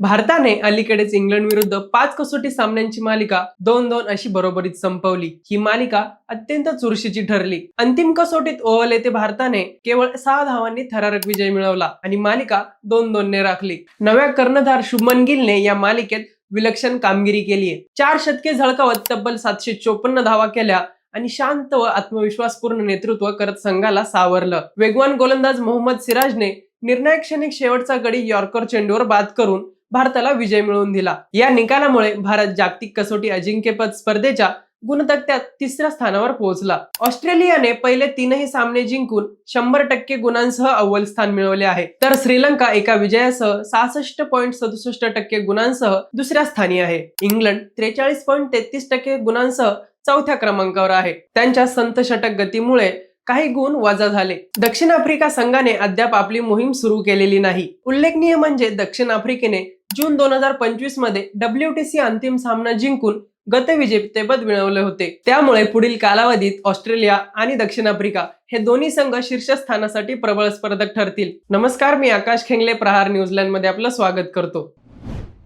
भारताने अलीकडेच इंग्लंड विरुद्ध पाच कसोटी सामन्यांची मालिका दोन दोन अशी बरोबरीत संपवली. ही मालिका अत्यंत चुरशीची ठरली. अंतिम कसोटीत ओव्हल येथे भारताने केवळ सहा धावांनी थरारक विजय मिळवला आणि मालिका दोन दोन ने राखली. नव्या कर्णधार शुभमन गिलने या मालिकेत विलक्षण कामगिरी केली आहे. चार शतके झळकावत तब्बल सातशे चोपन्न धावा केल्या आणि शांत व आत्मविश्वासपूर्ण नेतृत्व करत संघाला सावरलं. वेगवान गोलंदाज मोहम्मद सिराजने निर्णायक क्षणिक शेवटचा गडी यॉर्कर चेंडूवर बाद करून भारताला विजय मिळवून दिला. या निकालामुळे भारत जागतिक कसोटी अजिंक्यपद स्पर्धेच्या गुणतक्त्यात तिसऱ्या स्थानावर पोहोचला. ऑस्ट्रेलियाने पहिले तीनही सामने जिंकून शंभर टक्के गुणांसह अव्वल स्थान मिळवले आहे. तर श्रीलंका एका विजयासह सहासष्ट पॉईंट सदुसष्ट टक्के गुणांसह दुसऱ्या स्थानी आहे. इंग्लंड त्रेचाळीस पॉईंट तेहतीस टक्के गुणांसह चौथ्या क्रमांकावर आहे. त्यांच्या संत षटक गतीमुळे काही गुण वजा झाले. दक्षिण आफ्रिका संघाने अद्याप आपली मोहीम सुरू केलेली नाही. उल्लेखनीय म्हणजे दक्षिण आफ्रिकेने जून दोन हजार पंचवीसमध्ये डब्ल्यूटीसी अंतिम सामना जिंकून गतविजेतेपद मिळवले होते. त्यामुळे पुढील कालावधीत ऑस्ट्रेलिया आणि दक्षिण आफ्रिका हे दोन्ही संघ शीर्षस्थानासाठी प्रबळ स्पर्धक ठरतील. नमस्कार मी आकाश खेंगले प्रहार न्यूझीलंडमध्ये आपलं स्वागत करतो.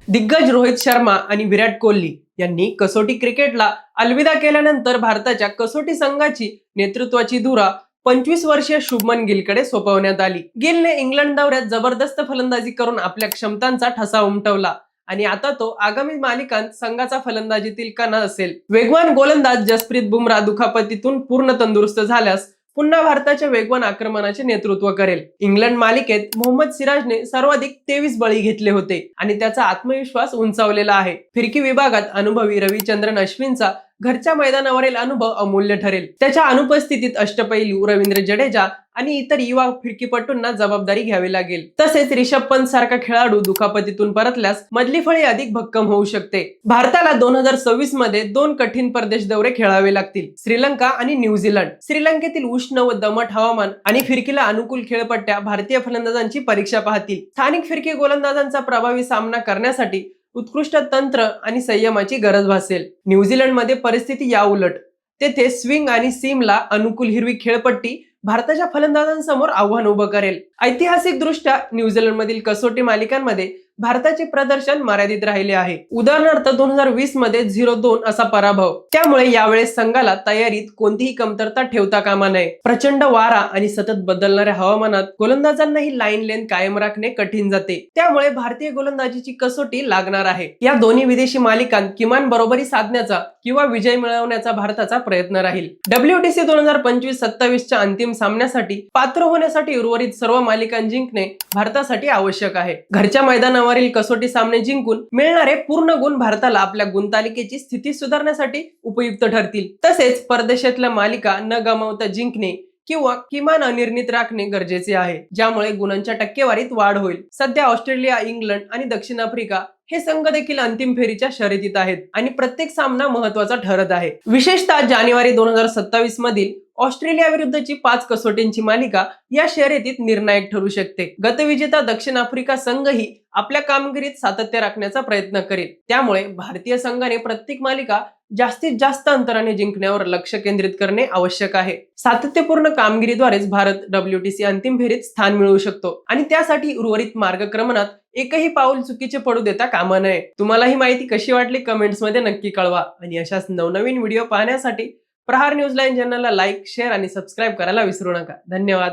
दिग्गज रोहित शर्मा आणि विराट कोहली यांनी कसोटी क्रिकेटला अलविदा केल्यानंतर भारताच्या कसोटी संघाची नेतृत्वाची धुरा पंचवीस वर्षीय शुभमन गिलकडे सोपवण्यात आली. गिलने इंग्लंड दौऱ्यात जबरदस्त फलंदाजी करून आपल्या क्षमतांचा ठसा उमटवला. आणि आता तो आगामी मालिकांत संघाचा फलंदाजीतील कणा असेल. वेगवान गोलंदाज जसप्रीत बुमराह दुखापतीतून पूर्ण तंदुरुस्त झाल्यास पुन्हा भारताच्या वेगवान आक्रमणाचे नेतृत्व करेल. इंग्लंड मालिकेत मोहम्मद सिराजने सर्वाधिक तेवीस बळी घेतले होते आणि त्याचा आत्मविश्वास उंचावलेला आहे. फिरकी विभागात अनुभवी रविचंद्रन अश्विनचा घरच्या मैदानावरील अनुभव अमूल्य ठरेल. त्याच्या अनुपस्थितीत अष्टपैलू रवींद्र जडेजा आणि इतर युवा फिरकीपटूंना जबाबदारी घ्यावी लागेल. तसेच रिषभ पंत सारखा खेळाडू दुखापतीतून परतल्यास मधली फळी अधिक भक्कम होऊ शकते. भारताला दोन हजार सव्वीसमध्ये दोन कठीण परदेश दौरे खेळावे लागतील. श्रीलंका आणि न्यूझीलंड श्रीलंकेतील उष्ण व दमट हवामान आणि फिरकीला अनुकूल खेळपट्ट्या भारतीय फलंदाजांची परीक्षा पाहतील. स्थानिक फिरकी गोलंदाजांचा प्रभावी सामना करण्यासाठी उत्कृष्ट तंत्र आणि संयमाची गरज भासेल. न्यूझीलंडमध्ये परिस्थिती या उलट. तेथे स्विंग आणि सीमला अनुकूल हिरवी खेळपट्टी भारताच्या फलंदाजांसमोर आव्हान उभं करेल. ऐतिहासिक दृष्ट्या न्यूझीलंडमधील कसोटी मालिकांमध्ये भारताचे प्रदर्शन मर्यादित राहिले आहे. उदाहरणार्थ दोन हजार वीसमध्ये झिरो दोन असा पराभव. त्यामुळे यावेळेस संघाला तयारीत कोणतीही कमतरता ठेवता कामा नये. प्रचंड वारा आणि सतत बदलणाऱ्या हवामानात गोलंदाजांना ही लाईन लेन कायम राखणे कठीण जाते. त्यामुळे भारतीय गोलंदाजीची कसोटी लागणार आहे. या दोन्ही विदेशी मालिकांत किमान बरोबरी साधण्याचा किंवा विजय मिळवण्याचा भारताचा प्रयत्न राहील. डब्ल्यूटीसी दोन हजार पंचवीस सत्तावीसच्या अंतिम सामन्यासाठी पात्र होण्यासाठी उर्वरित सर्व मालिका जिंकणे भारतासाठी आवश्यक आहे. घरच्या मैदानावर मैदानावरील कसोटी सामने जिंकून मिळणारे पूर्ण गुण भारताला आपल्या गुणतालिकेची स्थिती सुधारण्यासाठी उपयुक्त ठरतील. तसेच परदेशातल्या मालिका न गमावता जिंकणे किंवा किमान अनिर्णित राखणे गरजेचे आहे ज्यामुळे गुणांच्या टक्केवारीत वाढ होईल. सध्या ऑस्ट्रेलिया इंग्लंड आणि दक्षिण आफ्रिका हे संघ देखील अंतिम फेरीच्या शर्यतीत आहेत आणि प्रत्येक सामना महत्त्वाचा ठरत आहे. विशेषतः जानेवारी दोन हजार सत्तावीस मधील ऑस्ट्रेलिया विरुद्धची पाच कसोटींची मालिका या शर्यतीत निर्णायक ठरू शकते. गतविजेता दक्षिण आफ्रिका संघही आपल्या कामगिरीत सातत्य राखण्याचा प्रयत्न करेल त्यामुळे भारतीय संघाने प्रत्येक मालिका जास्तीत जास्त अंतराने जिंकण्यावर लक्ष केंद्रित करणे आवश्यक आहे. सातत्यपूर्ण कामगिरीद्वारेच भारत डब्ल्यूटीसी अंतिम फेरीत स्थान मिळवू शकतो आणि त्यासाठी उर्वरित मार्गक्रमणात एकही पाऊल चुकीचे पडू देता कामा नये. तुम्हाला ही माहिती कशी वाटली कमेंट्समध्ये नक्की कळवा आणि अशाच नवनवीन व्हिडिओ पाहण्यासाठी प्रहार न्यूज लाईन चॅनलला लाईक शेअर आणि सबस्क्राईब करायला विसरू नका. धन्यवाद.